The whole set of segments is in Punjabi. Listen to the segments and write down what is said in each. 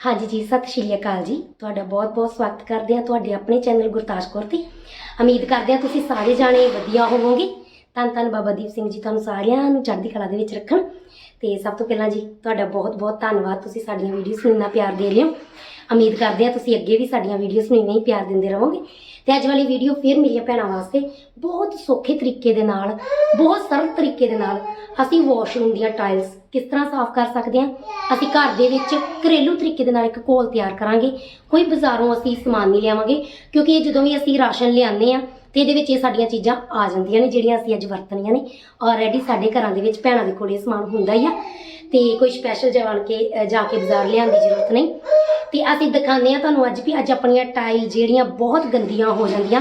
ਹਾਂਜੀ ਜੀ, ਸਤਿ ਸ਼੍ਰੀ ਅਕਾਲ ਜੀ। ਤੁਹਾਡਾ ਬਹੁਤ-ਬਹੁਤ ਸਵਾਗਤ ਕਰਦੇ ਹਾਂ ਤੁਹਾਡੇ ਆਪਣੇ ਚੈਨਲ ਗੁਰਤਾਜ ਕੌਰ ਤੇ। ਉਮੀਦ ਕਰਦੇ ਹਾਂ ਤੁਸੀਂ ਸਾਰੇ ਜਾਣੇ ਵਧੀਆ ਹੋਵੋਗੇ। ਧੰਨ ਧੰਨ ਬਾਬਾ ਦੀਪ ਸਿੰਘ ਜੀ ਤੁਹਾਨੂੰ ਸਾਰਿਆਂ ਨੂੰ ਚੜ੍ਹਦੀ ਕਲਾ ਦੇ ਵਿੱਚ ਰੱਖਣ। ਤੇ ਸਭ ਤੋਂ ਪਹਿਲਾਂ ਜੀ, ਤੁਹਾਡਾ ਬਹੁਤ-ਬਹੁਤ ਧੰਨਵਾਦ ਤੁਸੀਂ ਸਾਡੀਆਂ ਵੀਡੀਓਜ਼ ਨੂੰ ਇੰਨਾ ਪਿਆਰ ਦੇ ਰਹੇ ਹੋ। ਉਮੀਦ ਕਰਦੇ ਹਾਂ ਤੁਸੀਂ ਅੱਗੇ ਵੀ ਸਾਡੀਆਂ ਵੀਡੀਓਜ਼ ਨੂੰ ਇਵੇਂ ਹੀ ਪਿਆਰ ਦਿੰਦੇ ਰਹੋਗੇ। ਤੇ ਅੱਜ ਵਾਲੀ ਵੀਡੀਓ ਫਿਰ ਮੇਰੀਆਂ ਭੈਣਾਂ ਵਾਸਤੇ ਬਹੁਤ ਸੌਖੇ ਤਰੀਕੇ ਦੇ ਨਾਲ, ਬਹੁਤ ਸਰਲ ਤਰੀਕੇ ਦੇ ਨਾਲ ਅਸੀਂ ਵਾਸ਼ਰੂਮ ਦੀਆਂ ਟਾਇਲਸ ਕਿਸ ਤਰ੍ਹਾਂ ਸਾਫ਼ ਕਰ ਸਕਦੇ ਹਾਂ? ਅਸੀਂ ਘਰ ਦੇ ਵਿੱਚ ਘਰੇਲੂ ਤਰੀਕੇ ਦੇ ਨਾਲ ਇੱਕ ਘੋਲ ਤਿਆਰ ਕਰਾਂਗੇ। ਕੋਈ ਬਾਜ਼ਾਰੋਂ ਅਸੀਂ ਸਮਾਨ ਨਹੀਂ ਲਿਆਵਾਂਗੇ, ਕਿਉਂਕਿ ਇਹ ਜਦੋਂ ਵੀ ਅਸੀਂ ਰਾਸ਼ਨ ਲਿਆਉਂਦੇ ਆ ਤੇ ਇਹਦੇ ਵਿੱਚ ਇਹ ਸਾਡੀਆਂ ਚੀਜ਼ਾਂ ਆ ਜਾਂਦੀਆਂ ਨੇ, ਜਿਹੜੀਆਂ ਅਸੀਂ ਅੱਜ ਵਰਤਣੀਆਂ ਨੇ। ਆਲਰੇਡੀ ਸਾਡੇ ਘਰਾਂ ਦੇ ਵਿੱਚ ਭੈਣਾਂ ਦੇ ਕੋਲ ਇਹ ਸਮਾਨ ਹੁੰਦਾ ਹੀ ਆ। ਤੇ ਕੋਈ ਸਪੈਸ਼ਲ ਜਾਣ ਕੇ ਜਾ ਕੇ ਬਾਜ਼ਾਰ ਲਿਆਉਣ ਦੀ ਜ਼ਰੂਰਤ ਨਹੀਂ। ਤੇ ਅਸੀਂ ਦਿਖਾਉਂਦੇ ਆ ਤੁਹਾਨੂੰ ਅੱਜ ਵੀ ਅੱਜ ਆਪਣੀਆਂ ਟਾਈਲ ਜਿਹੜੀਆਂ ਬਹੁਤ ਗੰਦੀਆਂ ਹੋ ਜਾਂਦੀਆਂ।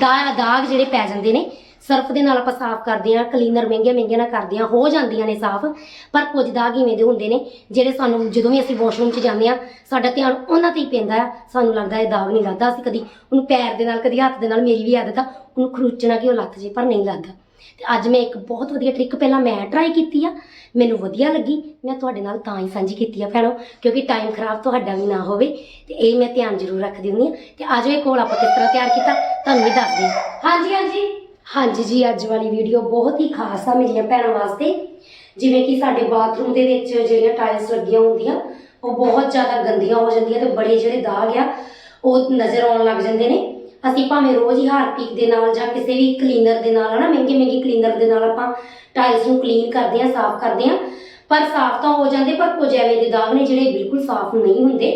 ਦਾਗ ਦਾਗ ਜਿਹੜੇ ਪੈ ਜਾਂਦੇ ਨੇ। ਸਰਫ ਦੇ ਨਾਲ ਆਪਾਂ ਸਾਫ਼ ਕਰਦੇ ਆ ਕਲੀਨਰ ਮਹਿੰਗੇ ਮਹਿੰਗੇ ਨਾਲ ਕਰਦੇ ਆ ਹੋ ਜਾਂਦੀਆਂ ਨੇ ਸਾਫ਼, ਪਰ ਕੁਝ ਦਾਗ ਇਵੇਂ ਦੇ ਹੁੰਦੇ ਨੇ ਜਿਹੜੇ ਸਾਨੂੰ ਜਦੋਂ ਵੀ ਅਸੀਂ ਵਾਸ਼ਰੂਮ 'ਚ ਜਾਂਦੇ ਆ ਸਾਡਾ ਧਿਆਨ ਉਹਨਾਂ ਤੇ ਹੀ ਪੈਂਦਾ ਆ ਸਾਨੂੰ ਲੱਗਦਾ ਇਹ ਦਾਗ ਨਹੀਂ ਲੱਗਦਾ, ਅਸੀਂ ਕਦੀ ਉਹਨੂੰ ਪੈਰ ਦੇ ਨਾਲ, ਕਦੀ ਹੱਥ ਦੇ ਨਾਲ ਮੇਰੀ ਵੀ ਆਦਤ ਆ, ਉਹਨੂੰ ਖਰੂਚਣਾ ਕਿ ਉਹ ਲੱਥ ਜੇ, ਪਰ ਨਹੀਂ ਲੱਗਦਾ। ਤੇ ਅੱਜ ਮੈਂ ਇੱਕ ਬਹੁਤ ਵਧੀਆ ਟ੍ਰਿਕ ਪਹਿਲਾਂ ਮੈਂ ਟਰਾਈ ਕੀਤੀ ਆ, ਮੈਨੂੰ ਵਧੀਆ ਲੱਗੀ, ਮੈਂ ਤੁਹਾਡੇ ਨਾਲ ਤਾਂ ਹੀ ਸਾਂਝੀ ਕੀਤੀ ਆ ਭੈਣੋ, ਕਿਉਂਕਿ ਟਾਈਮ ਖਰਾਬ ਤੁਹਾਡਾ ਵੀ ਨਾ ਹੋਵੇ, ਤੇ ਇਹ ਮੈਂ ਧਿਆਨ ਜ਼ਰੂਰ ਰੱਖਦੀ ਹੁੰਦੀ ਆ। ਤੇ ਅੱਜ ਇਹ ਕੋਲ ਆਪਾਂ ਕਿਸ ਤਰ੍ਹਾਂ ਤਿਆਰ ਕੀਤਾ, ਤੁਹਾਨੂੰ ਵੀ ਦੱਸਦੇ ਹਾਂ। ਹਾਂਜੀ ਹਾਂਜੀ। ਹਾਂਜੀ ਜੀ, ਅੱਜ ਵਾਲੀ ਵੀਡੀਓ ਬਹੁਤ ਹੀ ਖਾਸ ਆ ਮੇਰੀਆਂ ਭੈਣਾਂ ਵਾਸਤੇ। ਜਿਵੇਂ ਕਿ ਸਾਡੇ ਬਾਥਰੂਮ ਦੇ ਵਿੱਚ ਜਿਹੜੀਆਂ ਟਾਇਲਸ ਲੱਗੀਆਂ ਹੁੰਦੀਆਂ, ਉਹ ਬਹੁਤ ਜ਼ਿਆਦਾ ਗੰਦੀਆਂ ਹੋ ਜਾਂਦੀਆਂ ਤੇ ਬੜੇ ਜਿਹੜੇ ਦਾਗ ਆ, ਉਹ ਨਜ਼ਰ ਆਉਣ ਲੱਗ ਜਾਂਦੇ ਨੇ। ਅਸੀਂ ਭਾਵੇਂ ਰੋਜ਼ ਹੀ ਹਾਰਪੀਕ ਦੇ ਨਾਲ ਜਾਂ ਕਿਸੇ ਵੀ ਕਲੀਨਰ ਦੇ ਨਾਲ, ਹਨਾ, ਮਹਿੰਗੇ ਮਹਿੰਗੇ ਕਲੀਨਰ ਦੇ ਨਾਲ ਆਪਾਂ ਟਾਇਲਸ ਨੂੰ ਕਲੀਨ ਕਰਦੇ ਆ ਸਾਫ਼ ਕਰਦੇ ਆ ਪਰ ਸਾਫ਼ ਤਾਂ ਹੋ ਜਾਂਦੇ, ਪਰ ਕੁਝ ਐਵੇਂ ਦੇ ਦਾਗ ਨੇ ਜਿਹੜੇ ਬਿਲਕੁਲ ਸਾਫ਼ ਨਹੀਂ ਹੁੰਦੇ।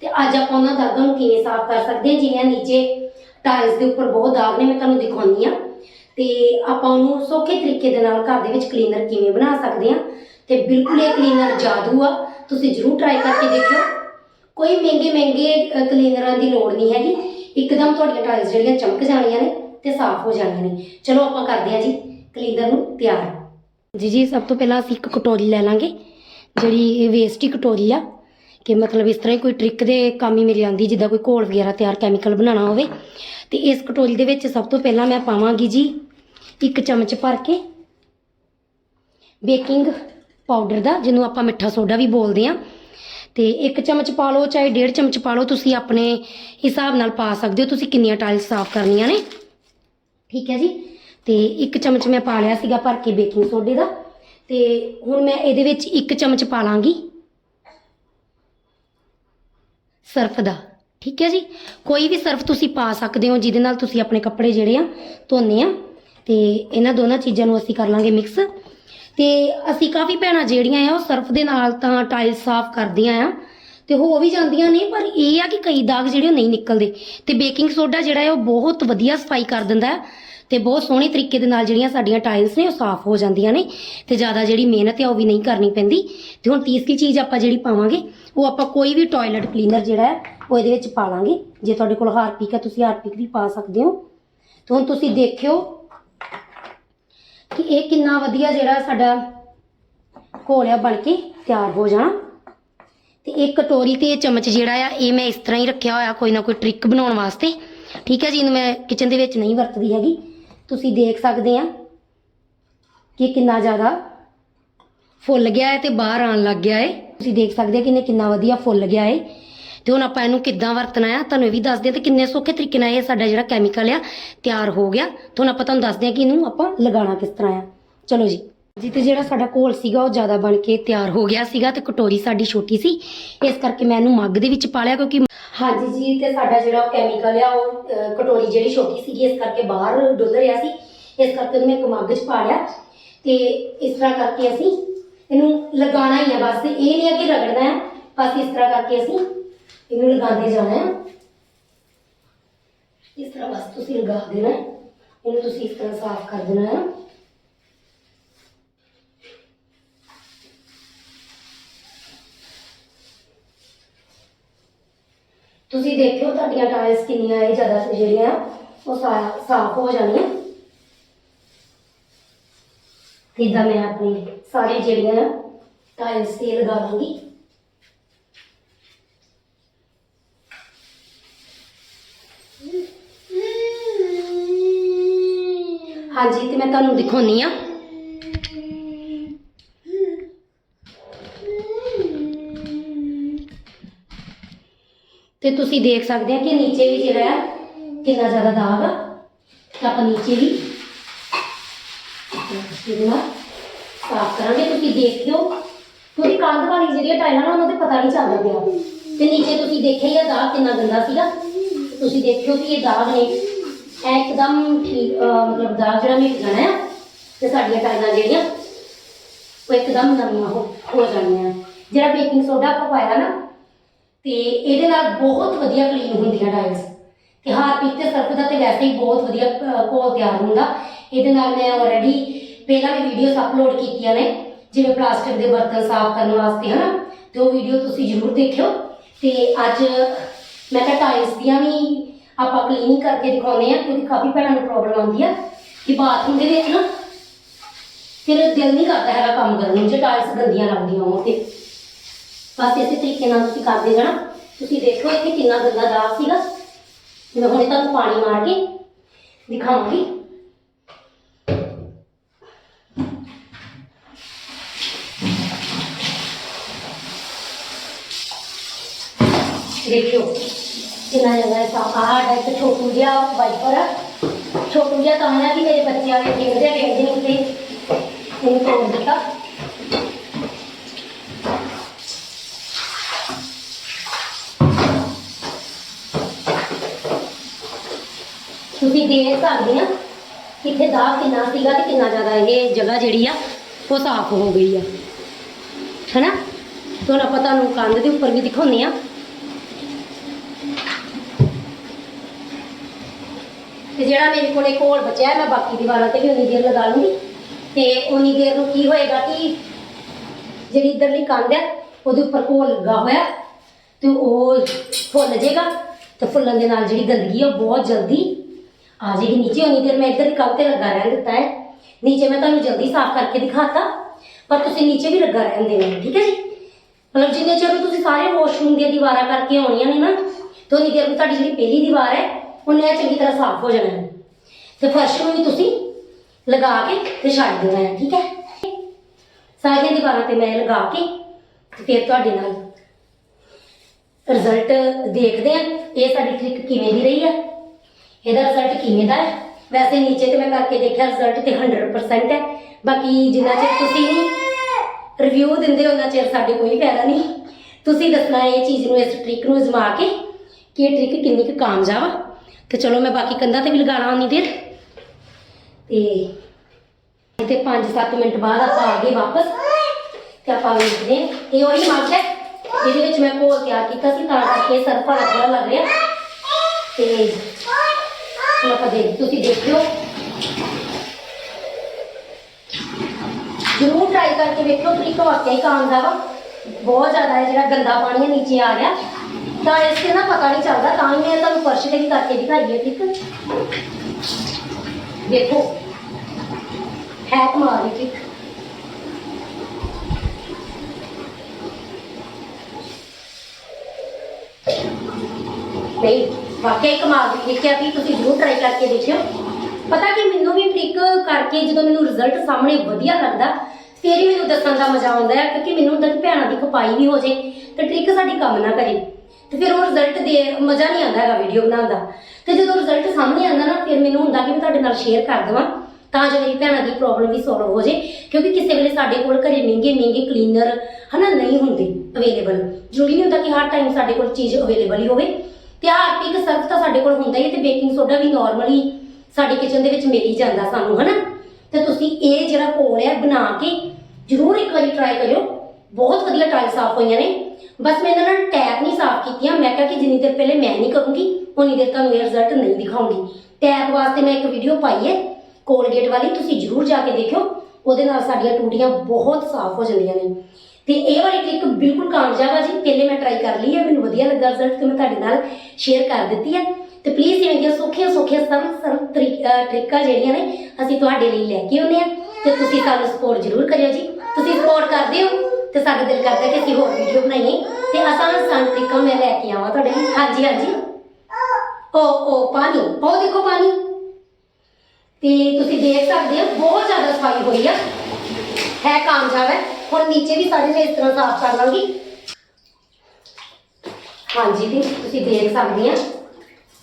ਤੇ ਅੱਜ ਆਪਾਂ ਉਹਨਾਂ ਦਾਗਾਂ ਨੂੰ ਕਿਵੇਂ ਸਾਫ਼ ਕਰ ਸਕਦੇ ਹਾਂ? ਜਿਵੇਂ ਨੀਚੇ ਟਾਇਲਸ ਦੇ ਉੱਪਰ ਬਹੁਤ ਦਾਗ ਨੇ, ਮੈਂ ਤੁਹਾਨੂੰ ਦਿਖਾਉਂਦੀ ਆ ਤੇ ਆਪਾਂ ਉਹਨੂੰ ਸੌਖੇ ਤਰੀਕੇ ਦੇ ਨਾਲ ਘਰ ਦੇ ਵਿੱਚ ਕਲੀਨਰ ਕਿਵੇਂ ਬਣਾ ਸਕਦੇ ਆ ਤੇ ਬਿਲਕੁਲ ਇਹ ਕਲੀਨਰ ਜਾਦੂ ਆ। ਤੁਸੀਂ ਜ਼ਰੂਰ ਟਰਾਈ ਕਰਕੇ ਦੇਖਿਓ। ਕੋਈ ਮਹਿੰਗੇ ਮਹਿੰਗੇ ਕਲੀਨਰਾਂ ਦੀ ਲੋੜ ਨਹੀਂ ਹੈਗੀ। ਇੱਕਦਮ ਤੁਹਾਡੀਆਂ ਟਾਇਲਸ ਜਿਹੜੀਆਂ ਚਮਕ ਜਾਣੀਆਂ ਨੇ ਤੇ ਸਾਫ਼ ਹੋ ਜਾਣੀਆਂ ਨੇ। ਚਲੋ ਆਪਾਂ ਕਰਦੇ ਆ ਜੀ ਕਲੀਨਰ ਨੂੰ ਤਿਆਰ। ਜੀ ਜੀ, ਸਭ ਤੋਂ ਪਹਿਲਾਂ ਅਸੀਂ ਇੱਕ ਕਟੋਰੀ ਲੈ ਲਾਂਗੇ, ਜਿਹੜੀ ਵੇਸਟ ਹੀ ਕਟੋਰੀ ਆ। ਕਿ ਮਤਲਬ ਇਸ ਤਰ੍ਹਾਂ ਹੀ ਕੋਈ ਟ੍ਰਿਕ ਦੇ ਕੰਮ ਹੀ ਮਿਲ ਜਾਂਦੀ, ਜਿੱਦਾਂ ਕੋਈ ਘੋਲ ਵਗੈਰਾ ਤਿਆਰ ਕੈਮੀਕਲ ਬਣਾਉਣਾ ਹੋਵੇ। ਤੇ ਇਸ ਕਟੋਰੀ ਦੇ ਵਿੱਚ ਸਭ ਤੋਂ ਪਹਿਲਾਂ ਮੈਂ ਪਾਵਾਂਗੀ ਜੀ ਇੱਕ ਚਮਚ ਭਰ ਕੇ ਬੇਕਿੰਗ ਪਾਊਡਰ ਦਾ, ਜਿਹਨੂੰ ਆਪਾਂ ਮਿੱਠਾ ਸੋਡਾ ਵੀ ਬੋਲਦੇ ਆ ਤੇ ਇੱਕ ਚਮਚ ਪਾ ਲਓ, ਚਾਹੇ ਡੇਢ ਚਮਚ ਪਾ ਲਓ, ਤੁਸੀਂ ਆਪਣੇ ਹਿਸਾਬ ਨਾਲ ਪਾ ਸਕਦੇ ਹੋ। ਤੁਸੀਂ ਕਿੰਨੀਆਂ ਟਾਇਲਸ ਸਾਫ਼ ਕਰਨੀਆਂ ਨੇ। ਠੀਕ ਹੈ ਜੀ? ਤੇ ਇੱਕ ਚਮਚ ਮੈਂ ਪਾ ਲਿਆ ਸੀਗਾ ਭਰ ਕੇ ਬੇਕਿੰਗ ਸੋਡੇ ਦਾ। ਤੇ ਹੁਣ ਮੈਂ ਇਹਦੇ ਵਿੱਚ ਇੱਕ ਚਮਚ ਪਾ ਲਾਂਗੀ। ਸਰਫ ਦਾ। ਠੀਕ ਹੈ ਜੀ? ਕੋਈ ਵੀ ਸਰਫ ਤੁਸੀਂ ਪਾ ਸਕਦੇ ਹੋ, ਜਿਹਦੇ ਨਾਲ ਤੁਸੀਂ ਆਪਣੇ ਕੱਪੜੇ ਜਿਹੜੇ ਆ, ਧੋਨੇ ਆ। ਤੇ ਇਹਨਾਂ ਦੋਨਾਂ ਚੀਜ਼ਾਂ ਨੂੰ ਅਸੀਂ ਕਰ ਲਾਂਗੇ ਮਿਕਸ ਤੇ ਅਸੀਂ ਕਾਫੀ ਭੈਣਾਂ ਜਿਹੜੀਆਂ ਆ, ਉਹ ਸਰਫ ਦੇ ਨਾਲ ਤਾਂ ਟਾਇਲ ਸਾਫ਼ ਕਰਦੀਆਂ ਆ। ਤੇ ਹੋ ਵੀ ਜਾਂਦੀਆਂ ਨੇ, ਪਰ ਇਹ ਆ ਕਿ ਕਈ ਦਾਗ ਜਿਹੜੇ ਉਹ ਨਹੀਂ ਨਿਕਲਦੇ। ਤੇ ਬੇਕਿੰਗ ਸੋਡਾ ਜਿਹੜਾ ਹੈ ਉਹ ਬਹੁਤ ਵਧੀਆ ਸਫ਼ਾਈ ਕਰ ਦਿੰਦਾ ਹੈ। ਤੇ ਬਹੁਤ ਸੋਹਣੇ ਤਰੀਕੇ ਦੇ ਨਾਲ ਜਿਹੜੀਆਂ ਸਾਡੀਆਂ ਟਾਇਲਸ ਨੇ, ਉਹ ਸਾਫ਼ ਹੋ ਜਾਂਦੀਆਂ ਨੇ। ਤੇ ਜ਼ਿਆਦਾ ਜਿਹੜੀ ਮਿਹਨਤ ਹੈ ਉਹ ਵੀ ਨਹੀਂ ਕਰਨੀ ਪੈਂਦੀ। ਤੇ ਹੁਣ ਤੀਸਰੀ ਚੀਜ਼ ਆਪਾਂ ਜਿਹੜੀ ਪਾਵਾਂਗੇ, ਉਹ ਆਪਾਂ ਕੋਈ ਵੀ ਟਾਇਲਟ ਕਲੀਨਰ ਜਿਹੜਾ ਹੈ, ਉਹ ਇਹਦੇ ਵਿੱਚ ਪਾ ਲਾਂਗੇ। ਜੇ ਤੁਹਾਡੇ ਕੋਲ ਹਾਰਪਿਕ ਹੈ, ਤੁਸੀਂ ਹਾਰਪਿਕ ਵੀ ਪਾ ਸਕਦੇ ਹੋ। ਤੇ ਹੁਣ ਤੁਸੀਂ ਦੇਖਿਓ ਕਿ ਇਹ ਕਿੰਨਾ ਵਧੀਆ ਜਿਹੜਾ ਸਾਡਾ ਘੋਲਿਆ ਬਣ ਕੇ ਤਿਆਰ ਹੋ ਜਾਣਾ। ਤੇ ਇਹ ਕਟੋਰੀ ਤੇ ਇਹ ਚਮਚ ਜਿਹੜਾ ਆ, ਇਹ ਮੈਂ ਇਸ ਤਰ੍ਹਾਂ ਹੀ ਰੱਖਿਆ ਹੋਇਆ ਕੋਈ ਨਾ ਕੋਈ ਟ੍ਰਿਕ ਬਣਾਉਣ ਵਾਸਤੇ। ਠੀਕ ਹੈ ਜੀ, ਇਹਨੂੰ ਮੈਂ ਕਿਚਨ ਦੇ ਵਿੱਚ ਨਹੀਂ ਵਰਤਦੀ ਹੈਗੀ। ਤੁਸੀਂ ਦੇਖ ਸਕਦੇ ਆ ਕਿ ਕਿੰਨਾ ਜ਼ਿਆਦਾ ਫੁੱਲ ਗਿਆ ਹੈ ਤੇ ਬਾਹਰ ਆਉਣ ਲੱਗ ਗਿਆ ਹੈ। ਤੁਸੀਂ ਦੇਖ ਸਕਦੇ ਆ ਕਿ ਇਹਨੇ ਕਿੰਨਾ ਵਧੀਆ ਫੁੱਲ ਗਿਆ ਹੈ। ਤੇ ਹੁਣ ਆਪਾਂ ਇਹਨੂੰ ਕਿੱਦਾਂ ਵਰਤਣਾ ਆ? ਤੁਹਾਨੂੰ ਇਹ ਵੀ ਦੱਸਦੇ ਆ ਤੇ ਕਿੰਨੇ ਸੌਖੇ ਤਰੀਕੇ ਨਾਲ ਇਹ ਸਾਡਾ ਜਿਹੜਾ ਕੈਮੀਕਲ ਆ ਤਿਆਰ ਹੋ ਗਿਆ। ਤੇ ਹੁਣ ਆਪਾਂ ਤੁਹਾਨੂੰ ਦੱਸਦੇ ਆ ਕਿ ਇਹਨੂੰ ਆਪਾਂ ਲਗਾਉਣਾ ਕਿਸ ਤਰ੍ਹਾਂ ਆ। ਚਲੋ ਜੀ। ਜੀ ਤੇ ਜਿਹੜਾ ਸਾਡਾ ਘੋਲ ਸੀਗਾ ਉਹ ਜ਼ਿਆਦਾ ਬਣ ਕੇ ਤਿਆਰ ਹੋ ਗਿਆ ਸੀਗਾ ਤੇ ਕਟੋਰੀ ਸਾਡੀ ਛੋਟੀ ਸੀ। ਇਸ ਕਰਕੇ ਮੈਂ ਇਹਨੂੰ ਮੱਗ ਦੇ ਵਿੱਚ ਪਾ ਲਿਆ ਕਿਉਂਕਿ ਹਾਂਜੀ ਜੀ ਤੇ ਸਾਡਾ ਜਿਹੜਾ ਕੈਮੀਕਲ ਆ ਉਹ ਅਹ, ਕਟੋਰੀ ਜਿਹੜੀ ਛੋਟੀ ਸੀਗੀ ਇਸ ਕਰਕੇ ਬਾਹਰ ਡੁੱਲ ਰਿਹਾ ਸੀ। ਇਸ ਕਰਕੇ ਉਹਨੂੰ ਮੈਂ ਇੱਕ ਮੱਗ 'ਚ ਪਾ ਲਿਆ। ਤੇ ਇਸ ਤਰ੍ਹਾਂ ਕਰਕੇ ਅਸੀਂ ਇਹਨੂੰ ਲਗਾਉਣਾ ਹੀ ਆ। ਬਸ ਇਹ ਨਹੀਂ ਆ ਕਿ ਰਗੜਨਾ ਆ। ਬਸ ਇਸ ਤਰ੍ਹਾਂ ਕਰਕੇ ਅਸੀਂ ਇਹਨੂੰ ਲਗਾਉਂਦੇ ਜਾਣਾ ਹੈ ਇਸ ਤਰ੍ਹਾਂ ਬਸ ਤੁਸੀਂ ਲਗਾ ਦੇਣਾ ਹੈ। ਇਹਨੂੰ ਤੁਸੀਂ ਇਸ ਤਰ੍ਹਾਂ ਸਾਫ਼ ਕਰ ਦੇਣਾ ਹੈ ਤੁਸੀਂ ਦੇਖਿਓ ਤੁਹਾਡੀਆਂ ਟਾਇਲਸ ਕਿੰਨੀਆਂ ਇਹ ਜ਼ਿਆਦਾ ਜਿਹੜੀਆਂ ਉਹ ਸਾ- ਸਾਫ਼ ਹੋ ਜਾਣੀਆਂ ਤੇ ਇਦਾਂ ਮੈਂ ਆਪਣੀ ਸਾਰੀ ਜਿਹੜੀਆਂ ਟਾਇਲਸ ਤੇ ਲਗਾ ਦਾਂਗੀ ਹਾਂਜੀ, ਤੇ ਮੈਂ ਤੁਹਾਨੂੰ ਦਿਖਾਉਣੀ ਆ। ਤੇ ਤੁਸੀਂ ਦੇਖ ਸਕਦੇ ਆ ਕਿ ਨੀਚੇ ਵੀ ਜਿਹੜਾ ਆ, ਕਿੰਨਾ ਜ਼ਿਆਦਾ ਦਾਗ ਆ। ਤਾਂ ਆਪਾਂ ਨੀਚੇ ਵੀ ਇਹਦੇ ਸਾਫ਼ ਕਰਾਂਗੇ। ਤੁਸੀਂ ਦੇਖਿਓ, ਕਿਉਂਕਿ ਕੰਧ ਵਾਲੀ ਜਿਹੜੀ ਟਾਈਲਾਂ ਨਾ ਉਹਨਾਂ ਤੇ ਪਤਾ ਨਹੀਂ ਚੱਲਦਾ ਪਿਆ। ਤੇ ਨੀਚੇ ਤੁਸੀਂ ਦੇਖਿਆ ਹੀ ਆ, ਦਾਗ ਕਿੰਨਾ ਗੰਦਾ ਸੀਗਾ। ਤੁਸੀਂ ਦੇਖਿਓ ਕਿ ਇਹ ਦਾਗ ਨੇ ਇਹ ਇੱਕਦਮ ਠੀਕ ਅਹ ਮਤਲਬ ਦਾਗ ਜਿਹੜਾ ਮਿਟ ਜਾਣਾ ਆ ਤੇ ਸਾਡੀਆਂ ਟਾਈਲਾਂ ਜਿਹੜੀਆਂ ਉਹ ਇੱਕਦਮ ਨਵੀਆਂ ਹੋ ਹੋ ਜਾਣੀਆਂ। ਜਿਹੜਾ ਬੇਕਿੰਗ ਸੋਡਾ ਆਪਾਂ ਪਾਇਆ ਨਾ ਤੇ ਇਹਦੇ ਨਾਲ ਬਹੁਤ ਵਧੀਆ ਕਲੀਨ ਹੁੰਦੀਆਂ ਟਾਈਲਸ ਤੇ ਹਾਰਪਿਕ ਤੇ ਸਰਫ ਦਾ ਤੇ ਵੈਸੇ ਹੀ ਬਹੁਤ ਵਧੀਆ ਅਹ, ਘੋਲ ਤਿਆਰ ਹੁੰਦਾ। ਇਹਦੇ ਨਾਲ ਮੈਂ ਆਲਰੇਡੀ ਪਹਿਲਾਂ ਵੀ ਵੀਡੀਓਜ਼ ਅਪਲੋਡ ਕੀਤੀਆਂ ਨੇ ਜਿਵੇਂ ਪਲਾਸਟਿਕ ਦੇ ਬਰਤਨ ਸਾਫ਼ ਕਰਨ ਵਾਸਤੇ ਹਨਾ? ਤੇ ਉਹ ਵੀਡੀਓ ਤੁਸੀਂ ਜ਼ਰੂਰ ਦੇਖਿਓ। ਤੇ ਅੱਜ ਮੈਂ ਕਿਹਾ ਟਾਈਲਸ ਦੀਆਂ ਵੀ ਆਪਾਂ ਕਲੀਨਿੰਗ ਕਰਕੇ ਦਿਖਾਉਂਦੇ ਆ ਕਿਉਂਕਿ ਕਾਫੀ ਭੈਣਾਂ ਨੂੰ ਪ੍ਰੋਬਲਮ ਆਉਂਦੀ ਆ, ਕਿ ਬਾਥਰੂਮ ਦੇ ਵਿੱਚ ਨਾ ਫਿਰ ਦਿਲ ਨਹੀਂ ਕਰਦਾ ਹੈਗਾ ਕੰਮ ਕਰਨ ਨੂੰ, ਜੇ ਟਾਈਲਸ ਗੰਦੀਆਂ ਲੱਗਦੀਆਂ ਹੋਣ ਤੇ। ਬਸ ਇਸੇ ਤਰੀਕੇ ਨਾਲ ਤੁਸੀਂ ਕਰਦੇ ਜਾਣਾ ਤੁਸੀਂ ਦੇਖੋ ਇੱਥੇ ਕਿੰਨਾ ਗੰਦਾ ਦਾਗ ਸੀਗਾ। ਮੈਂ ਹੁਣੇ ਤੁਹਾਨੂੰ ਪਾਣੀ ਮਾਰ ਕੇ ਦਿਖਾਵਾਂਗੀ। ਦੇਖਿਓ। ਕਿੰਨਾ ਜ਼ਿਆਦਾ ਸਾਫ਼ ਆਹ ਇੱਕ ਛੋਟੂ ਜਿਹਾ ਵਾਈਪਰ ਆ। ਛੋਟੂ ਜਿਹਾ ਤਾਂ ਹੈ ਕਿ ਮੇਰੇ ਬੱਚਿਆਂ ਵਾਲੇ ਖੇਡਦੇ ਆ ਖੇਡਦੇ ਨੇ ਕਿਤੇ ਇਹਨੂੰ ਤੋੜ ਦਿੱਤਾ। ਤੁਸੀਂ ਦੇਖ ਸਕਦੇ ਆ ਕਿ ਇੱਥੇ ਦਾਗ ਕਿੰਨਾ ਸੀਗਾ ਤੇ ਕਿੰਨਾ ਜ਼ਿਆਦਾ ਇਹ ਜਗ੍ਹਾ ਜਿਹੜੀ ਆ, ਉਹ ਸਾਫ਼ ਹੋ ਗਈ ਆ। ਹੈਨਾ? ਤੁਹਾਨੂੰ ਆਪਾਂ ਤੁਹਾਨੂੰ ਕੰਧ ਦੇ ਉੱਪਰ ਵੀ ਦਿਖਾਉਂਦੇ ਆ। ਜਿਹੜਾ ਮੇਰੇ ਕੋਲੇ ਕੋਲ ਬਚਿਆ ਮੈਂ ਬਾਕੀ ਦੀਵਾਰਾਂ ਤੇ ਵੀ ਉਨੀ ਦੇਰ ਲਗਾ ਲੂੰਗੀ। ਤੇ ਉਨੀ ਦੇਰ ਨੂੰ ਕੀ ਹੋਏਗਾ ਕਿ ਜਿਹੜੀ ਇਧਰਲੀ ਕੰਧ ਹੈ, ਉਹਦੇ ਉੱਪਰ ਕੋਲ ਲੱਗਾ ਹੋਇਆ, ਤੇ ਉਹ ਫੁੱਲ ਜਾਏਗਾ ਤੇ ਫੁੱਲਣ ਦੇ ਨਾਲ ਜਿਹੜੀ ਗੰਦਗੀ ਹੈ ਉਹ ਬਹੁਤ ਜਲਦੀ ਆ ਜਾਏਗੀ ਨੀਚੇ ਉਨੀ ਦੇਰ ਮੈਂ ਇੱਧਰ ਕੰਧ ਤੇ ਲੱਗਾ ਰਹਿਣ ਦਿੱਤਾ ਹੈ। ਨੀਚੇ ਮੈਂ ਤੁਹਾਨੂੰ ਜਲਦੀ ਸਾਫ਼ ਕਰਕੇ ਦਿਖਾਤਾ, ਪਰ ਤੁਸੀਂ ਨੀਚੇ ਵੀ ਲੱਗਾ ਰਹਿਣ ਦੇਣਾ ਠੀਕ ਹੈ ਜੀ? ਮਤਲਬ ਜਿੰਨੇ ਚਿਰ ਨੂੰ ਤੁਸੀਂ ਸਾਰੇ ਵਾਸ਼ਰੂਮ ਦੀਆਂ ਦੀਵਾਰਾਂ ਕਰਕੇ ਆਉਣੀਆਂ ਨੇ ਨਾ, ਤੇ ਉਨੀ ਦੇਰ ਨੂੰ ਤੁਹਾਡੀ ਜਿਹੜੀ ਪਹਿਲੀ ਦੀਵਾਰ ਹੈ ਉਹਨੇ ਇਹ ਚੰਗੀ ਤਰ੍ਹਾਂ ਸਾਫ਼ ਹੋ ਜਾਣਾ ਹੈ। ਤੇ ਫਰਸ਼ ਨੂੰ ਵੀ ਤੁਸੀਂ ਲਗਾ ਕੇ ਤੇ ਛੱਡ ਦੇਣਾ ਹੈ, ਠੀਕ ਹੈ? ਸਾਰੀਆਂ ਦੀਵਾਰਾਂ ਤੇ ਮੈਂ ਲਗਾ ਕੇ ਤੇ ਫਿਰ ਤੁਹਾਡੇ ਨਾਲ ਰਿਜ਼ਲਟ ਦੇਖਦੇ ਆ ਇਹ ਸਾਡੀ ਟ੍ਰਿਕ ਕਿਵੇਂ ਦੀ ਰਹੀ ਹੈ। ਇਹਦਾ ਰਿਜ਼ਲਟ ਕਿਵੇਂ ਦਾ ਹੈ? ਵੈਸੇ ਨੀਚੇ ਤੇ ਮੈਂ ਕਰਕੇ ਦੇਖਿਆ ਰਿਜ਼ਲਟ ਤੇ 100% ਹੈ। ਬਾਕੀ ਜਿੰਨਾ ਚਿਰ ਤੁਸੀਂ ਰਿਵਿਊ ਦਿੰਦੇ ਹੋ ਉਹਨਾਂ ਚਿਰ ਸਾਡੇ ਕੋਈ ਫਾਇਦਾ ਨਹੀਂ। ਤੁਸੀਂ ਦੱਸਣਾ ਇਹ ਚੀਜ਼ ਨੂੰ, ਇਸ ਟ੍ਰਿਕ ਨੂੰ ਅਜ਼ਮਾ ਕੇ ਕਿ ਇਹ ਟ੍ਰਿਕ ਕਿੰਨੀ ਕੁ ਕਾਮਯਾਬ ਆ। ਤੇ ਚਲੋ ਮੈਂ ਬਾਕੀ ਕੰਧਾਂ ਤੇ ਵੀ ਲਗਾਣਾ ਉਨੀ ਦੇਰ। ਤੇ ਤੇ 5-7 ਮਿੰਟ ਬਾਅਦ ਆਪਾਂ ਆ ਗਏ ਵਾਪਸ। ਤੇ ਆਪਾਂ ਵੇਖਦੇ ਹਾਂ। ਇਹ ਉਹੀ ਮੱਗ ਹੈ, ਜਿਹਦੇ ਵਿੱਚ ਮੈਂ ਘੋਲ ਤਿਆਰ ਕੀਤਾ ਸੀ, ਤਾਂ ਕਰਕੇ ਸਰਫ ਵਾਲਾ ਲੱਗ ਰਿਹਾ। ਤੇ ਹੁਣ ਆਪਾਂ ਦੇਖ ਤੁਸੀਂ ਦੇਖਿਓ। ਜ਼ਰੂਰ ਟਰਾਈ ਕਰਕੇ ਵੇਖਿਓ ਟ੍ਰਿਕ ਵਾਕਿਆ ਹੀ ਕਾਮ ਦਾ ਵਾ। ਬਹੁਤ ਜ਼ਿਆਦਾ ਹੈ ਜਿਹੜਾ ਗੰਦਾ ਪਾਣੀ ਹੈ, ਨੀਚੇ ਆ ਰਿਹਾ ਤਾਂ ਇਸ ਤੇ ਨਾ ਪਤਾ ਨਹੀਂ ਚੱਲਦਾ, ਤਾਂ ਹੀ ਮੈਂ ਤੁਹਾਨੂੰ ਫਰਸ਼ ਤੇ ਵੀ ਕਰਕੇ ਦਿਖਾਈ ਹੈ ਟ੍ਰਿਕ ਦੇਖੋ। ਹੈ ਕਮਾਲ ਦੀ ਟ੍ਰਿਕ ਨਹੀਂ, ਵਾਕਿਆ ਕਮਾਲ ਦੀ ਟ੍ਰਿਕ ਵੀ ਤੁਸੀਂ ਜ਼ਰੂਰ ਟਰਾਈ ਕਰਕੇ ਦੇਖਿਓ। ਪਤਾ ਕਿ ਮੈਨੂੰ ਵੀ ਟ੍ਰਿਕ ਕਰਕੇ ਜਦੋਂ ਮੈਨੂੰ ਰਿਜ਼ਲਟ ਸਾਹਮਣੇ ਵਧੀਆ ਲੱਗਦਾ, ਫਿਰ ਹੀ ਮੈਨੂੰ ਦੱਸਣ ਦਾ ਮਜ਼ਾ ਆਉਂਦਾ ਹੈ, ਕਿਉਂਕਿ ਮੈਨੂੰ ਹੁੰਦਾ ਭੈਣਾਂ ਦੀ ਖਪਾਈ ਵੀ ਹੋ ਜੇ, ਤੇ ਟ੍ਰਿਕ ਸਾਡੀ ਕੰਮ ਨਾ ਕਰੇ। ਤੇ ਫਿਰ ਉਹ ਰਿਜ਼ਲਟ ਦੇ ਮਜ਼ਾ ਨਹੀਂ ਆਉਂਦਾ ਹੈਗਾ ਵੀਡੀਓ ਬਣਾਉਣ ਦਾ। ਤੇ ਜਦੋਂ ਰਿਜ਼ਲਟ ਸਾਹਮਣੇ ਆਉਂਦਾ ਨਾ, ਫਿਰ ਮੈਨੂੰ ਹੁੰਦਾ ਕਿ ਮੈਂ ਤੁਹਾਡੇ ਨਾਲ ਸ਼ੇਅਰ ਕਰ ਦੇਵਾਂ, ਤਾਂ ਜੋ ਮੇਰੀ ਭੈਣਾਂ ਦੀ ਪ੍ਰੋਬਲਮ ਵੀ ਸੋਲਵ ਹੋ ਜੇ। ਕਿਉਂਕਿ ਕਿਸੇ ਵੇਲੇ ਸਾਡੇ ਕੋਲ ਘਰੇ ਮਹਿੰਗੇ ਮਹਿੰਗੇ ਕਲੀਨਰ ਹਨਾ, ਨਹੀਂ ਹੁੰਦੇ ਅਵੇਲੇਬਲ ਜ਼ਰੂਰੀ ਨਹੀਂ ਹੁੰਦਾ ਕਿ ਹਰ ਟਾਈਮ ਸਾਡੇ ਕੋਲ ਚੀਜ਼ ਅਵੇਲੇਬਲ ਹੀ ਹੋਵੇ। ਤੇ ਹਾਰਪਿਕ ਸਰਫ ਤਾਂ ਸਾਡੇ ਕੋਲ ਹੁੰਦਾ ਹੀ ਹੈ ਤੇ ਬੇਕਿੰਗ ਸੋਡਾ ਵੀ ਨਾਰਮਲੀ ਸਾਡੇ ਕਿਚਨ ਦੇ ਵਿੱਚ ਮਿਲ ਹੀ ਜਾਂਦਾ ਸਾਨੂੰ, ਹਨਾ। ਤੇ ਤੁਸੀਂ ਇਹ ਜਿਹੜਾ ਕੋਲ ਹੈ, ਬਣਾ ਕੇ ਜ਼ਰੂਰ ਇੱਕ ਵਾਰੀ ਟਰਾਈ ਕਰਿਓ। ਬਹੁਤ ਵਧੀਆ ਟਾਈਲ ਸਾਫ਼ ਹੋਈਆਂ ਨੇ। ਬਸ ਮੈਂ ਇਹਨਾਂ ਨਾਲ ਟੈਪ ਨਹੀਂ ਸਾਫ਼ ਕੀਤੀਆਂ। ਮੈਂ ਕਿਹਾ ਕਿ ਜਿੰਨੀ ਦੇਰ ਪਹਿਲੇ ਮੈਂ ਨਹੀਂ ਕਰੂੰਗੀ, ਉਨੀ ਦੇਰ ਤੁਹਾਨੂੰ ਇਹ ਰਿਜ਼ਲਟ ਨਹੀਂ ਦਿਖਾਉਂਗੀ। ਟੈਪ ਵਾਸਤੇ ਮੈਂ ਇੱਕ ਵੀਡੀਓ ਪਾਈ ਹੈ ਕੋਲਗੇਟ ਵਾਲੀ। ਤੁਸੀਂ ਜ਼ਰੂਰ ਜਾ ਕੇ ਦੇਖਿਓ। ਉਹਦੇ ਨਾਲ ਸਾਡੀਆਂ ਟੂਟੀਆਂ ਬਹੁਤ ਸਾਫ਼ ਹੋ ਜਾਂਦੀਆਂ ਨੇ। ਤੇ ਇਹ ਵਾਲੀ ਟ੍ਰਿਕ ਬਿਲਕੁਲ ਕਾਮਯਾਬ ਆ ਜੀ। ਪਹਿਲੇ ਮੈਂ ਟਰਾਈ ਕਰ ਲਈ ਹੈ। ਮੈਨੂੰ ਵਧੀਆ ਲੱਗਾ ਰਿਜ਼ਲਟ ਤੇ ਮੈਂ ਤੁਹਾਡੇ ਨਾਲ ਸ਼ੇਅਰ ਕਰ ਦਿੱਤੀ ਹੈ। ਤੇ ਪਲੀਜ਼ ਇਵੇਂ ਦੀਆਂ ਸੌਖੀਆਂ ਸੌਖੀਆਂ ਸਰਲ ਸਰਲ ਤਰੀ- ਅਹ ਟ੍ਰਿਕਾਂ ਜਿਹੜੀਆਂ ਨੇ, ਅਸੀਂ ਤੁਹਾਡੇ ਲਈ ਲੈ ਕੇ ਆਉਂਦੇ ਆ ਤੇ ਤੁਸੀਂ ਸਾਨੂੰ ਸਪੋਰਟ ਜ਼ਰੂਰ ਕਰਿਓ ਜੀ। ਤੁਸੀਂ ਸਪੋਰਟ ਕਰਦੇ ਹੋ। ਤੇ ਸਾਡਾ ਦਿਲ ਕਰਦਾ ਕਿ ਅਸੀਂ ਹੋਰ ਵੀਡੀਓ ਬਣਾਈਏ। ਤੇ ਆਸਾਨ ਆਸਾਨ ਤਰੀਕਾ ਮੈਂ ਲੈ ਕੇ ਆਵਾਂ ਤੁਹਾਡੇ ਲਈ। ਹਾਂਜੀ ਹਾਂਜੀ। ਓ ਓ, ਪਾਣੀ। ਉਹ ਦੇਖੋ ਪਾਣੀ। ਤੇ ਤੁਸੀਂ ਦੇਖ ਸਕਦੇ ਹੋ, ਬਹੁਤ ਜ਼ਿਆਦਾ ਸਫ਼ਾਈ ਹੋਈ ਆ। ਹੈ ਕਾਮਯਾਬ ਹੈ। ਹੁਣ ਨੀਚੇ ਵੀ ਸਾਰੇ ਮੈਂ ਇਸ ਤਰ੍ਹਾਂ ਸਾਫ਼ ਕਰ ਲਾਂਗੀ। ਹਾਂਜੀ ਤੇ ਤੁਸੀਂ ਦੇਖ ਸਕਦੇ ਆ।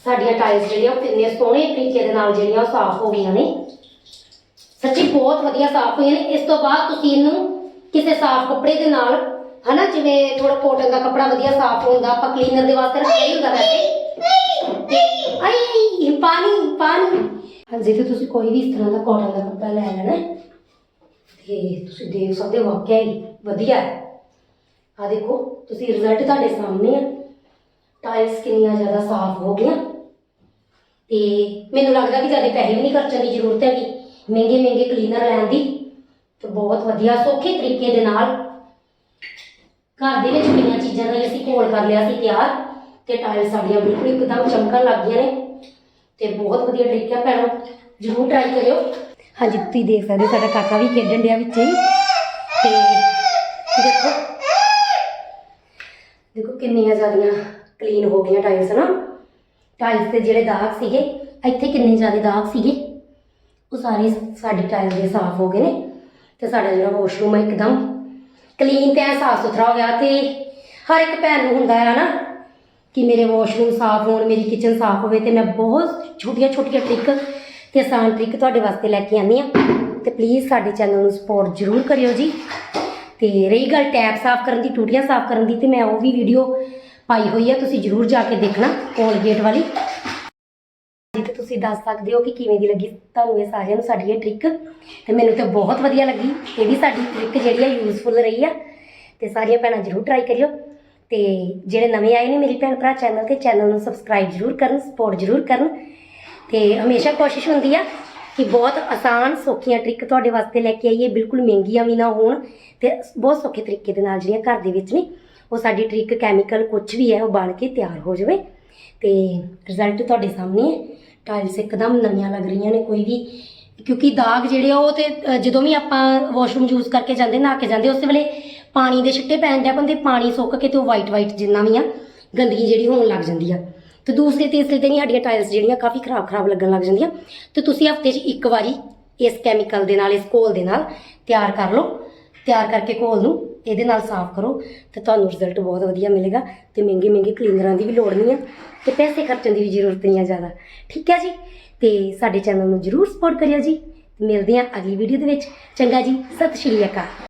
ਸਾਡੀਆਂ ਟਾਇਲਸ ਜਿਹੜੀਆਂ, ਉਹ ਕਿੰਨੇ ਸੋਹਣੇ ਤਰੀਕੇ ਦੇ ਨਾਲ ਜਿਹੜੀਆਂ ਉਹ ਸਾਫ਼ ਹੋ ਗਈਆਂ ਨੇ। ਸੱਚੀ ਬਹੁਤ ਵਧੀਆ ਸਾਫ਼ ਹੋਈਆਂ ਨੇ। ਇਸ ਤੋਂ ਬਾਅਦ ਤੁਸੀਂ ਇਹਨੂੰ ਕਿਸੇ ਸਾਫ਼ ਕੱਪੜੇ ਦੇ ਨਾਲ, ਹਨਾ, ਜਿਵੇਂ ਥੋੜਾ ਕੋਟਨ ਦਾ ਕੱਪੜਾ ਵਧੀਆ ਸਾਫ਼ ਹੁੰਦਾ, ਆਪਾਂ ਕਲੀਨਰ ਦੇ ਵਾਸਤੇ ਰੱਖਿਆ ਹੀ ਹੁੰਦਾ ਵੈਸੇ। ਆਈ, ਪਾਣੀ ਪਾਣੀ। ਹਾਂਜੀ, ਤੇ ਤੁਸੀਂ ਕੋਈ ਵੀ ਇਸ ਤਰ੍ਹਾਂ ਦਾ ਕੋਟਨ ਦਾ ਕੱਪੜਾ ਲੈ ਲੈਣਾ। ਹੈ। ਤੇ ਤੁਸੀਂ ਦੇਖ ਸਕਦੇ ਹੋ ਵਾਕਿਆ ਹੀ ਵਧੀਆ ਹੈ। ਆ ਦੇਖੋ, ਤੁਸੀਂ ਰਿਜ਼ਲਟ ਤੁਹਾਡੇ ਸਾਹਮਣੇ ਆ। ਟਾਇਲਸ ਕਿੰਨੀਆਂ ਜ਼ਿਆਦਾ ਸਾਫ਼ ਹੋ ਗਈਆਂ। ਤੇ ਮੈਨੂੰ ਲੱਗਦਾ ਕਿ ਜ਼ਿਆਦਾ ਪੈਸੇ ਵੀ ਨਹੀਂ ਖਰਚਣ ਦੀ ਜ਼ਰੂਰਤ ਹੈਗੀ। ਮਹਿੰਗੇ ਮਹਿੰਗੇ ਕਲੀਨਰ ਲੈਣ ਦੀ। ਤੇ ਬਹੁਤ ਵਧੀਆ, ਸੌਖੇ ਤਰੀਕੇ ਦੇ ਨਾਲ ਘਰ ਦੇ ਵਿੱਚ ਪਈਆਂ ਚੀਜ਼ਾਂ ਦਾ ਅਸੀਂ ਘੋਲ ਕਰ ਲਿਆ ਸੀ ਤਿਆਰ, ਤੇ ਟਾਈਲਸ ਸਾਡੀਆਂ ਬਿਲਕੁਲ ਇੱਕਦਮ ਚਮਕਣ ਲੱਗ ਗਈਆਂ ਨੇ, ਤੇ ਬਹੁਤ ਵਧੀਆ ਟ੍ਰਿਕ ਹੈ ਭੈਣੋ, ਜ਼ਰੂਰ ਟਰਾਈ ਕਰਿਓ। ਹਾਂਜੀ, ਤੁਸੀਂ ਦੇਖ ਸਕਦੇ ਹੋ ਸਾਡਾ ਕਾਕਾ ਵੀ ਖੇਡਣ ਡਿਆ ਵਿੱਚ ਹੀ, ਤੇ ਦੇਖੋ ਦੇਖੋ ਕਿੰਨੀਆਂ ਜ਼ਿਆਦੀਆਂ ਕਲੀਨ ਹੋ ਗਈਆਂ ਟਾਇਲਸ ਨਾ ਟਾਇਲਸ ਤੇ ਜਿਹੜੇ ਦਾਗ ਸੀਗੇ, ਇੱਥੇ ਕਿੰਨੇ ਜ਼ਿਆਦਾ ਦਾਗ ਸੀਗੇ, ਉਹ ਸਾਰੇ ਸਾਡੀ ਟਾਇਲ ਦੇ ਸਾਫ਼ ਹੋ ਗਏ ਨੇ। ਤੇ ਸਾਡਾ ਜਿਹੜਾ ਵਾਸ਼ਰੂਮ ਹੈ ਇੱਕਦਮ ਕਲੀਨ ਤੇ ਸਾਫ਼ ਸੁਥਰਾ ਹੋ ਗਿਆ ਤੇ ਹਰ ਇੱਕ ਭੈਣ ਨੂੰ ਹੁੰਦਾ ਹੈ ਨਾ ਕਿ ਮੇਰੇ ਵਾਸ਼ਰੂਮ ਸਾਫ਼ ਹੋਣ, ਮੇਰੀ ਕਿਚਨ ਸਾਫ਼ ਹੋਵੇ ਤੇ ਮੈਂ ਬਹੁਤ ਛੋਟੀਆਂ ਛੋਟੀਆਂ ਟ੍ਰਿਕ ਤੇ ਆਸਾਨ ਟ੍ਰਿਕ ਤੁਹਾਡੇ ਵਾਸਤੇ ਲੈ ਕੇ ਆਉਂਦੀ ਆ ਤੇ ਪਲੀਜ਼ ਸਾਡੇ ਚੈਨਲ ਨੂੰ ਸਪੋਰਟ ਜ਼ਰੂਰ ਕਰਿਓ ਜੀ। ਤੇ ਰਹੀ ਗੱਲ ਟੈਪ ਸਾਫ਼ ਕਰਨ ਦੀ, ਟੂਟੀਆਂ ਸਾਫ਼ ਕਰਨ ਦੀ ਤੇ ਮੈਂ ਉਹ ਵੀ ਵੀਡੀਓ ਪਾਈ ਹੋਈ ਆ, ਤੁਸੀਂ ਜ਼ਰੂਰ ਜਾ ਕੇ ਦੇਖਣਾ, ਕੋਲਗੇਟ ਵਾਲੀ। ਜੀ ਤੇ ਤੁਸੀਂ ਦੱਸ ਸਕਦੇ ਹੋ ਕਿ ਕਿਵੇਂ ਦੀ ਲੱਗੀ। ਤੁਹਾਨੂੰ ਇਹ ਸਾਰਿਆਂ ਨੂੰ ਸਾਡੀ ਇਹ ਟ੍ਰਿਕ ਤੇ ਮੈਨੂੰ ਤਾਂ ਬਹੁਤ ਵਧੀਆ ਲੱਗੀ। ਇਹ ਵੀ ਸਾਡੀ ਟ੍ਰਿਕ ਜਿਹੜੀ ਆ ਯੂਜ਼ਫੁਲ ਰਹੀ ਆ। ਤੇ ਸਾਰੀਆਂ ਭੈਣਾਂ ਜ਼ਰੂਰ ਟਰਾਈ ਕਰਿਓ। ਤੇ ਜਿਹੜੇ ਨਵੇਂ ਆਏ ਨੇ ਮੇਰੀ ਭੈਣ ਭਰਾ ਚੈਨਲ ਤੇ ਚੈਨਲ ਨੂੰ ਸਬਸਕ੍ਰਾਈਬ ਜ਼ਰੂਰ ਕਰਨ ਸਪੋਰਟ ਜ਼ਰੂਰ ਕਰਨ। ਤੇ ਹਮੇਸ਼ਾ ਕੋਸ਼ਿਸ਼ ਹੁੰਦੀ ਆ ਕਿ ਬਹੁਤ ਆਸਾਨ, ਸੌਖੀਆਂ ਟ੍ਰਿਕ ਤੁਹਾਡੇ ਵਾਸਤੇ ਲੈ ਕੇ ਆਈਏ। ਬਿਲਕੁਲ ਮਹਿੰਗੀਆਂ ਵੀ ਨਾ ਹੋਣ ਤੇ ਬਹੁਤ ਸੌਖੇ ਤਰੀਕੇ ਦੇ ਨਾਲ ਜਿਹੜੀਆਂ ਘਰ ਦੇ ਵਿੱਚ ਨੇ, ਉਹ ਸਾਡੀ ਟ੍ਰਿਕ ਕੈਮੀਕਲ ਕੁਝ ਵੀ ਹੈ, ਉਹ ਬਣ ਕੇ ਤਿਆਰ ਹੋ ਜਾਵੇ। ਤੇ ਰਿਜ਼ਲਟ ਤੁਹਾਡੇ ਸਾਹਮਣੇ ਹੈ। ਟਾਈਲਸ ਇੱਕਦਮ ਨਵੀਆਂ ਲੱਗ ਰਹੀਆਂ ਨੇ ਕੋਈ ਵੀ ਕਿਉਂਕਿ ਦਾਗ ਜਿਹੜੇ ਆ ਉਹ ਤੇ ਅ, ਜਦੋਂ ਵੀ ਆਪਾਂ ਵਾਸ਼ਰੂਮ ਯੂਜ਼ ਕਰਕੇ ਜਾਂਦੇ ਨਹਾ ਕੇ ਜਾਂਦੇ ਉਸੇ ਵੇਲੇ ਪਾਣੀ ਦੇ ਛਿੱਟੇ ਪੈਣ ਦੇ ਬੰਦੇ ਪਾਣੀ ਸੁੱਕ ਕੇ ਤੇ ਉਹ ਵਾਈਟ ਵਾਈਟ ਜਿੰਨਾ ਵੀ ਆ ਗੰਦਗੀ ਜਿਹੜੀ ਹੋਣ ਲੱਗ ਜਾਂਦੀ ਆ। ਤੇ ਦੂਸਰੇ ਤੀਸਰੇ ਦਿਨ ਹੀ ਸਾਡੀਆਂ ਟਾਈਲਸ ਜਿਹੜੀਆਂ ਕਾਫੀ ਖਰਾਬ ਖਰਾਬ ਲੱਗਣ ਲੱਗ ਜਾਂਦੀਆਂ। ਤੇ ਤੁਸੀਂ ਹਫ਼ਤੇ 'ਚ ਇੱਕ ਵਾਰੀ ਇਸ ਕੈਮੀਕਲ ਦੇ ਨਾਲ ਇਸ ਘੋਲ ਦੇ ਨਾਲ ਤਿਆਰ ਕਰ ਲਓ। ਤਿਆਰ ਕਰਕੇ ਘੋਲ ਨੂੰ ਇਹਦੇ ਨਾਲ ਸਾਫ਼ ਕਰੋ ਤੇ ਤੁਹਾਨੂੰ ਰਿਜ਼ਲਟ ਬਹੁਤ ਵਧੀਆ ਮਿਲੇਗਾ ਤੇ ਮਹਿੰਗੇ ਮਹਿੰਗੇ ਕਲੀਨਰਾਂ ਦੀ ਵੀ ਲੋੜ ਨਹੀਂ ਆ ਤੇ ਪੈਸੇ ਖਰਚਣ ਦੀ ਵੀ ਜ਼ਰੂਰਤ ਨਹੀਂ ਆ ਜ਼ਿਆਦਾ। ਠੀਕ ਹੈ ਜੀ? ਤੇ ਸਾਡੇ ਚੈਨਲ ਨੂੰ ਜਰੂਰ ਸਪੋਰਟ ਕਰਿਓ ਜੀ। ਮਿਲਦੇ ਹਾਂ ਅਗਲੀ ਵੀਡੀਓ ਦੇ ਵਿੱਚ। ਚੰਗਾ ਜੀ, ਸਤਿ ਸ਼੍ਰੀ ਅਕਾਲ।